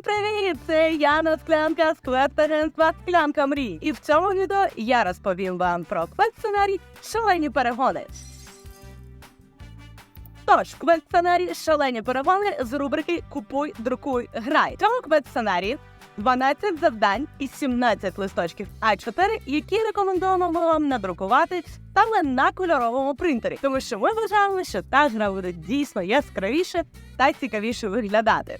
Всім привіт! Це Яна Склянка з квест-агентства Склянка Мрій. І в цьому відео я розповім вам про квест-сценарій Шалені перегони. Тож, квест-сценарій Шалені перегони з рубрики Купуй, друкуй, грай. В цьому квест-сценарії 12 завдань і 17 листочків А4, які рекомендуємо вам надрукувати саме на кольоровому принтері, тому що ми вважаємо, що та гра буде дійсно яскравіше та цікавіше виглядати.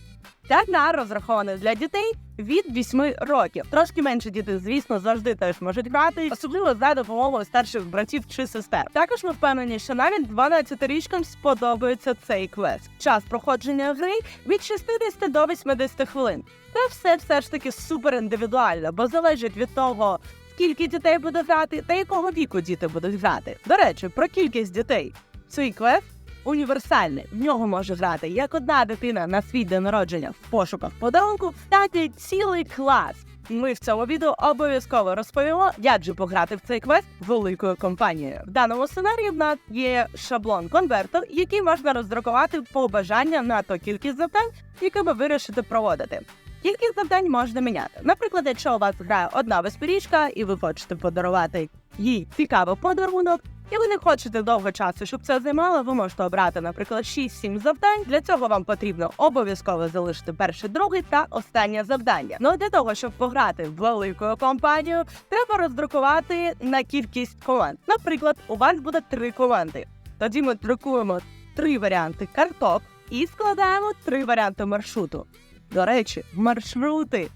Ця гра розрахована для дітей від 8 років. Трошки менше діти, звісно, завжди теж можуть грати, особливо за допомогою старших братів чи сестер. Також ми впевнені, що навіть 12-річкам сподобається цей квест. Час проходження гри від 60 до 80 хвилин. Це все все ж таки супер індивідуально, бо залежить від того, скільки дітей буде грати та якого віку діти будуть грати. До речі, про кількість дітей. Цей квест універсальний. В нього може грати як одна дитина на свій день народження в пошуках подарунку, так і цілий клас. Ми в цьому відео обов'язково розповімо, як же пограти в цей квест великою компанією. В даному сценарії в нас є шаблон конверту, який можна роздрукувати по бажанням на ту кількість завдань, які ви вирішите проводити. Кількість завдань можна міняти. Наприклад, якщо у вас грає одна безпірічка, і ви хочете подарувати їй цікавий подарунок, і ви не хочете довго часу, щоб це займало, ви можете обрати, наприклад, 6-7 завдань. Для цього вам потрібно обов'язково залишити перше, друге та останнє завдання. Ну а для того, щоб пограти в велику компанію, треба роздрукувати на кількість команд. Наприклад, у вас буде три команди. Тоді ми друкуємо три варіанти карток і складаємо три варіанти маршруту. До речі, маршрути.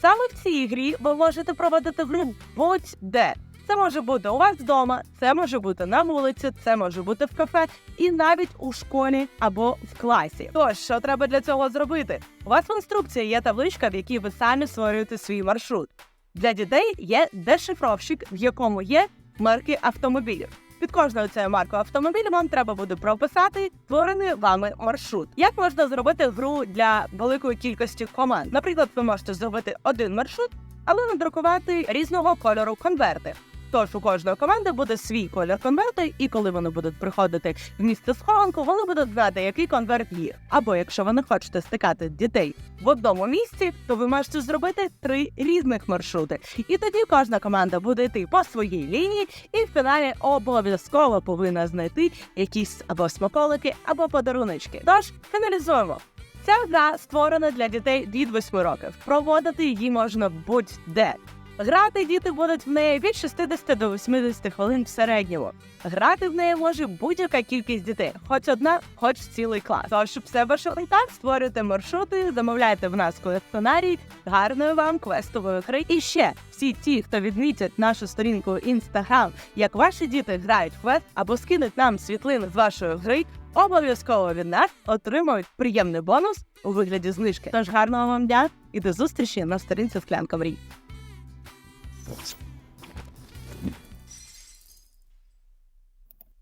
Саме в цій грі ви можете проводити гру будь-де. Це може бути у вас вдома, це може бути на вулиці, це може бути в кафе і навіть у школі або в класі. Тож, що треба для цього зробити? У вас в інструкції є табличка, в якій ви самі створюєте свій маршрут. Для дітей є дешифровщик, в якому є марки автомобілів. Під кожною цією маркою автомобіля вам треба буде прописати створений вами маршрут. Як можна зробити гру для великої кількості команд? Наприклад, ви можете зробити один маршрут, але надрукувати різного кольору конверти. Тож у кожної команди буде свій колір конверту, і коли вони будуть приходити в місце схованку, вони будуть знати, який конверт їх. Або якщо ви не хочете стикати дітей в одному місці, то ви можете зробити три різних маршрути. І тоді кожна команда буде йти по своїй лінії, і в фіналі обов'язково повинна знайти якісь або смаколики, або подаруночки. Тож фіналізуємо. Ця гра створена для дітей від 8 років. Проводити її можна будь-де. Грати діти будуть в неї від 60 до 80 хвилин в середньому. Грати в неї може будь-яка кількість дітей, хоч одна, хоч цілий клас. Тож, щоб все і так, створюйте маршрути, замовляйте в нас сценарій, гарної вам квестової гри. І ще всі ті, хто відмітять нашу сторінку Instagram, як ваші діти грають в квест або скинуть нам світлини з вашої гри, обов'язково від нас отримують приємний бонус у вигляді знижки. Тож гарного вам дня і до зустрічі на сторінці Склянка Мрій. Thank you.